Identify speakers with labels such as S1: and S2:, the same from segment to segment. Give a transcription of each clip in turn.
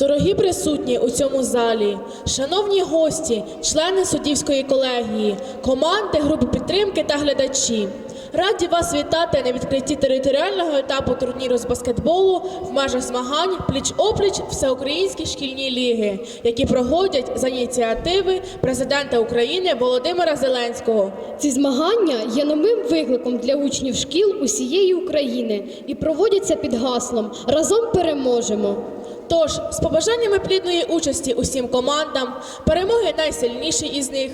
S1: Дорогі присутні у цьому залі, шановні гості, члени суддівської колегії, команди, групи підтримки та глядачі. Раді вас вітати на відкритті територіального етапу турніру з баскетболу в межах змагань пліч-опліч Всеукраїнські шкільні ліги, які проводять за ініціативи президента України Володимира Зеленського.
S2: Ці змагання є новим викликом для учнів шкіл усієї України і проводяться під гаслом Разом переможемо.
S1: Тож, з побажаннями плідної участі усім командам, перемоги найсильнішій із них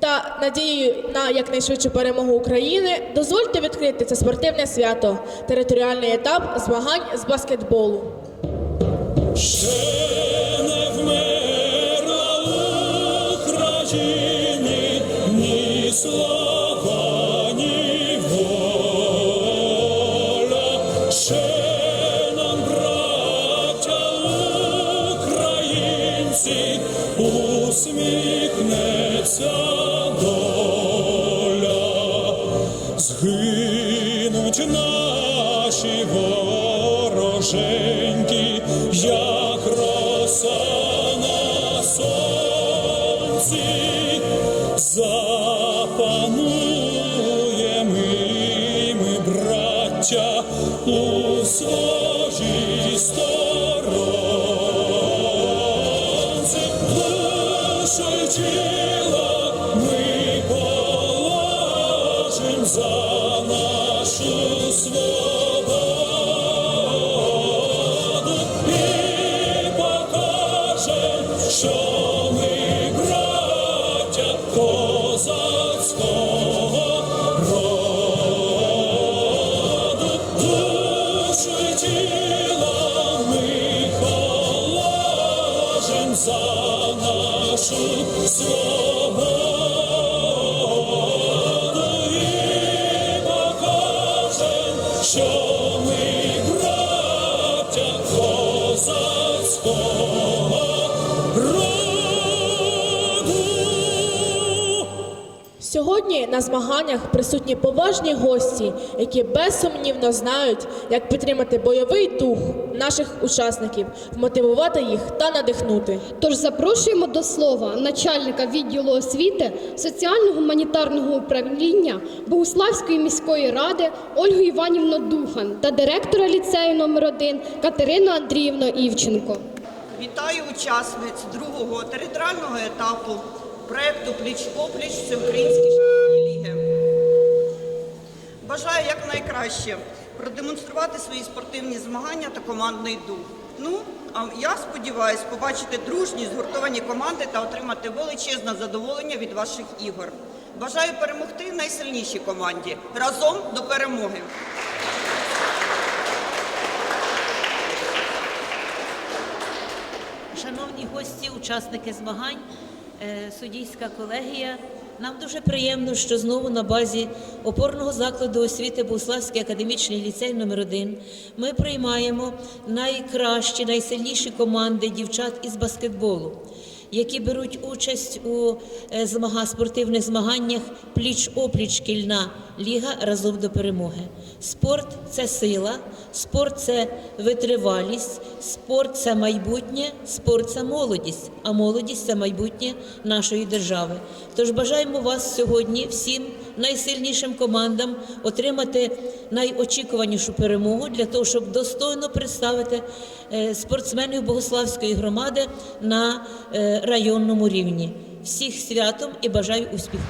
S1: та надією на якнайшвидшу перемогу України, дозвольте відкрити це спортивне свято, територіальний етап змагань з баскетболу.
S3: Ще не Україні ні слава,
S1: Сьогодні на змаганнях присутні поважні гості, які безсумнівно знають, як підтримати бойовий дух наших учасників, вмотивувати їх та надихнути.
S2: Тож запрошуємо до слова начальника відділу освіти соціально-гуманітарного управління Богуславської міської ради Ольгу Іванівну Духан та директора ліцею номер 1 Катерину Андріївну Івченко.
S4: Вітаю учасниць другого територіального етапу проєкту Пліч-опліч Всеукраїнські шкільні ліги. Бажаю якнайкраще продемонструвати свої спортивні змагання та командний дух. Ну, а я сподіваюся побачити дружні згуртовані команди та отримати величезне задоволення від ваших ігор. Бажаю перемогти найсильнішій команді. Разом до перемоги!
S5: Шановні гості, учасники змагань, суддійська колегія. Нам дуже приємно, що знову на базі опорного закладу освіти Богуславський академічний ліцей номер 1 ми приймаємо найкращі, найсильніші команди дівчат із баскетболу, які беруть участь у е, змага, спортивних змаганнях пліч-опліч шкільна ліга разом до перемоги. Спорт це сила, спорт це витривалість, спорт це майбутнє, спорт це молодість, а молодість це майбутнє нашої держави. Тож бажаємо вас сьогодні всім найсильнішим командам отримати найочікуванішу перемогу для того, щоб достойно представити е, спортсменів Богославської громади на е, районному рівні. Всіх святом і бажаю успіху.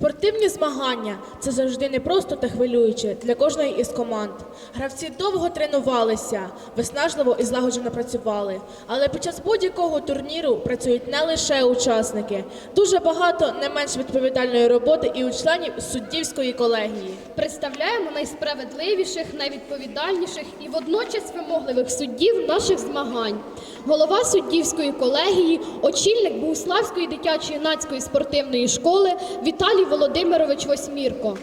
S1: Спортивні змагання це завжди непросто та хвилююче для кожної із команд. Гравці довго тренувалися, виснажливо і злагоджено працювали. Але під час будь-якого турніру працюють не лише учасники. Дуже багато не менш відповідальної роботи і у членів суддівської колегії.
S2: Представляємо найсправедливіших, найвідповідальніших і водночас вимогливих суддів наших змагань. Голова суддівської колегії, очільник Богуславської дитячо-юнацької спортивної школи Віталій Володимирович Восьмірко.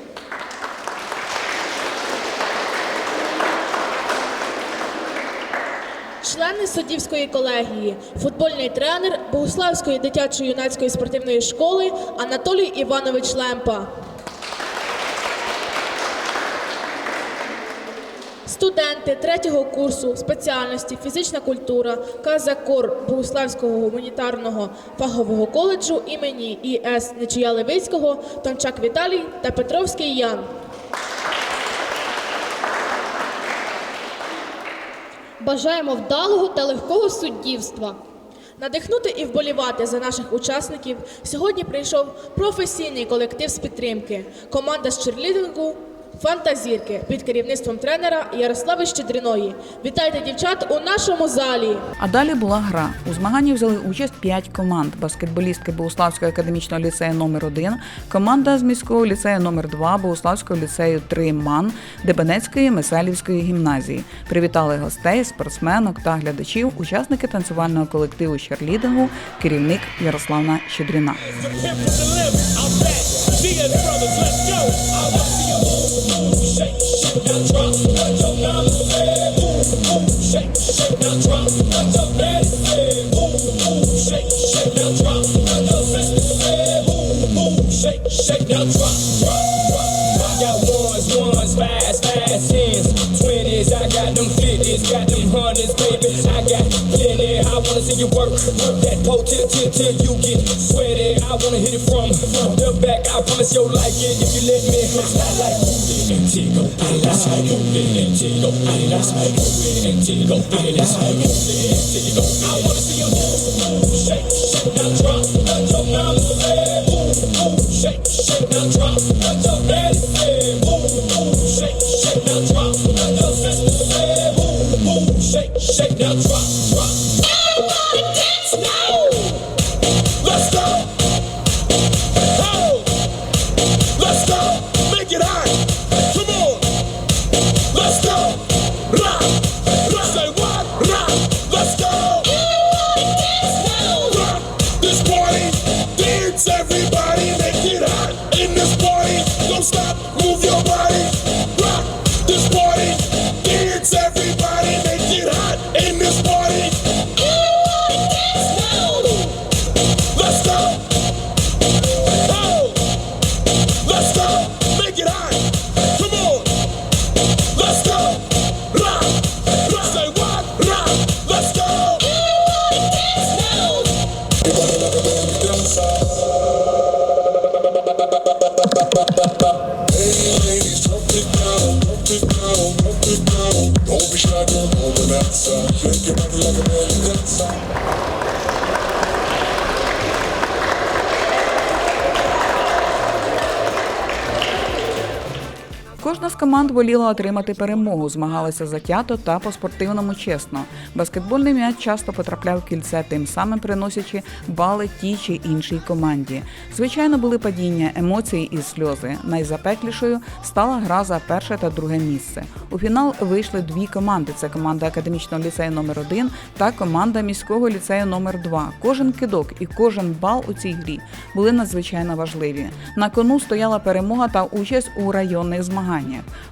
S1: Члени суддівської колегії, футбольний тренер Богуславської дитячо-юнацької спортивної школи Анатолій Іванович Лемпа. Студенти третього курсу спеціальності фізична культура КЗКОР Богуславського гуманітарного фахового коледжу імені І.С. Нечия Левицького, Тончак Віталій та Петровський Ян.
S2: Бажаємо вдалого та легкого суддівства.
S1: Надихнути і вболівати за наших учасників сьогодні прийшов професійний колектив з підтримки, команда з черлідингу Фантазірки під керівництвом тренера Ярослави Щедріної. Вітайте дівчат у нашому залі!
S6: А далі була гра. У змаганні взяли участь п'ять команд: баскетболістки Богуславського академічного ліцею номер 1 команда з міського ліцею номер 2 Богуславського ліцею 3 МАН, Дебенецької Меселівської гімназії. Привітали гостей, спортсменок та глядачів, учасники танцювального колективу Черлідингу, керівник Ярославна Щедріна.
S7: got trust. Pole till, till, you get sweaty. I wanna hit it from the back. I promise you'll like it if you let me. I like moving and tigo, that's how moving and tigo, that's how moving and tigo, that's how moving and tigo. I wanna see you move, shake, shake, now drop. Let your mama say,
S6: Кожна з команд воліла отримати перемогу, змагалися затято та по-спортивному чесно. Баскетбольний м'яч часто потрапляв в кільце, тим самим приносячи бали тій чи іншій команді. Звичайно, були падіння, емоції і сльози. Найзапеклішою стала гра за перше та друге місце. У фінал вийшли дві команди: це команда академічного ліцею номер 1 та команда міського ліцею номер 2 Кожен кидок і кожен бал у цій грі були надзвичайно важливі. На кону стояла перемога та участь у районних змаганнях.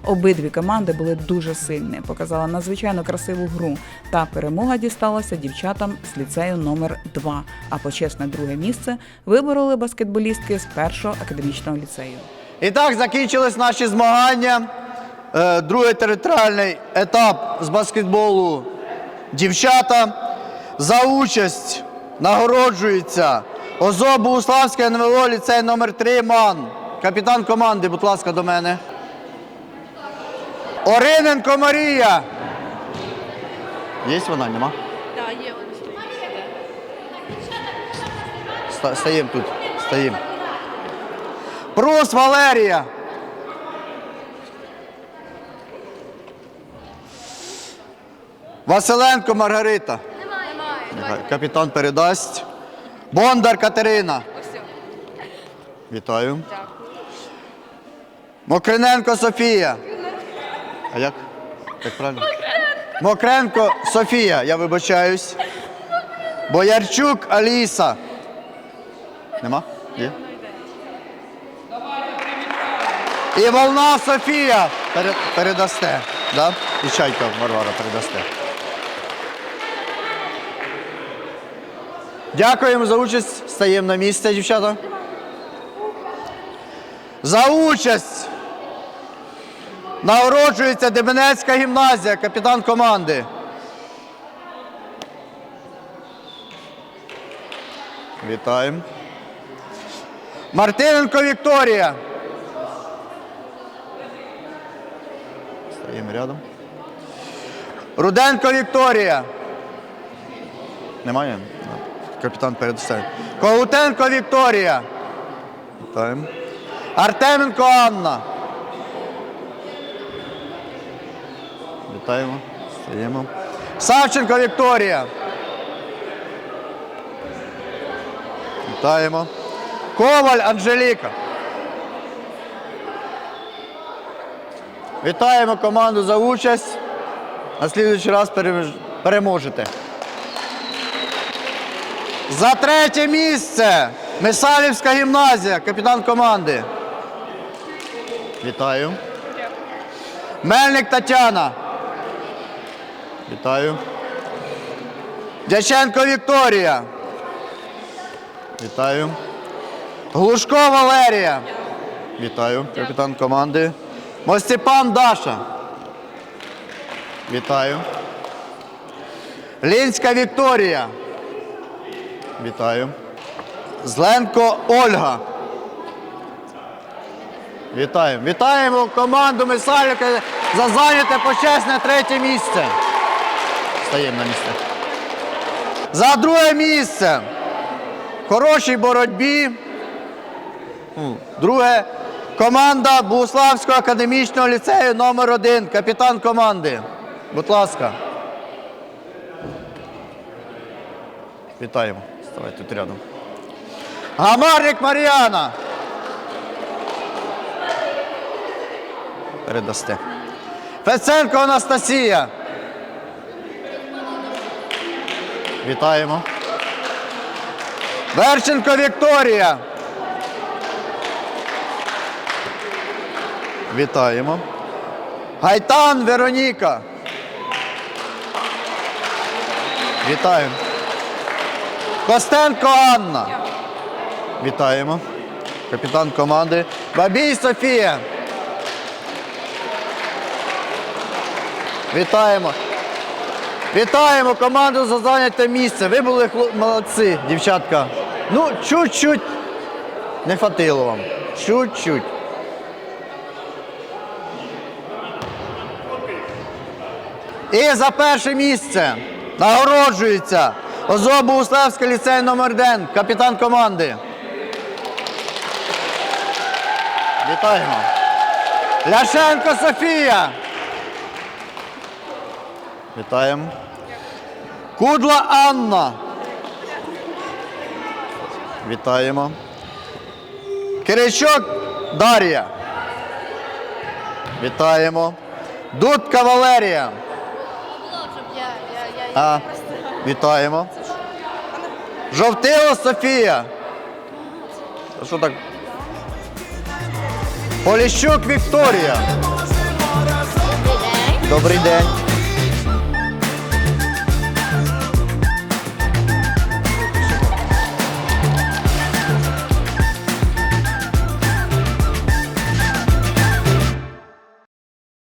S6: Обидві команди були дуже сильні, показала надзвичайно красиву гру. Та перемога дісталася дівчатам з ліцею номер 2 А почесне друге місце вибороли баскетболістки з першого академічного ліцею.
S8: І так закінчились наші змагання. Е, Другий територіальний етап з баскетболу дівчата. За участь нагороджується ОЗО Богуславське НВО ліцей номер 3 МАН. Капітан команди, будь ласка, до мене. Ориненко Марія. Є вона, нема? Так, є вона. Стоїмо тут. Стоїмо. Прус Валерія. Василенко Маргарита. Немає. Капітан передасть. Бондар Катерина. Вітаю. Мокриненко Софія. А як? Як правильно? Мокренко Софія, я вибачаюсь. Боярчук Аліса. Нема? Є? І волна Софія Пере- передасте. Да? І чайка Варвара передасте. Дякуємо за участь. Стаємо на місце, дівчата. За участь Нагороджується Дебенецька гімназія, капітан команди. Вітаємо. Мартиненко Вікторія. Стаємо рядом. Руденко Вікторія. Немає? Капітан перед все. Когутенко Вікторія. Вітаємо. Артеменко Анна. Вітаємо. Стаємо. Савченко Вікторія. Вітаємо. Коваль Анжеліка. Вітаємо команду за участь. На слідуючий раз переможете. За третє місце Месалівська гімназія, капітан команди. Вітаю. Мельник Тетяна. Вітаю. Дяченко Вікторія. Вітаю. Глушко Валерія. Вітаю, капітан команди. Мостепан Даша. Вітаю. Лінська Вікторія. Вітаю. Зленко Ольга. Вітаємо. Вітаємо команду Мисаліка за зайняте почесне третє місце. Стаємо на місце. За друге місце. В хорошій боротьбі. Друге. Команда Богуславського академічного ліцею номер 1 Капітан команди. Будь ласка. Вітаємо. Ставай тут рядом. Гамарник Мар'яна. Передасте. Феценко Анастасія. Вітаємо. Верченко Вікторія. Вітаємо. Гайтан Вероніка. Вітаємо. Костенко Анна. Вітаємо. Капітан команди. Бабій Софія. Вітаємо. Вітаємо команду за зайняте місце. Ви були молодці, дівчатка. Ну, чуть-чуть не хватило вам. Чуть-чуть. І за перше місце нагороджується Озо Богуславський ліцей номер 1 капітан команди. Вітаємо. Ляшенко Софія. Вітаємо. Кудла Анна. Вітаємо. Киричок Дар'я. Вітаємо. Дудка Валерія. А, вітаємо. Жовтило Софія. Що так? Поліщук Вікторія. Добрий день.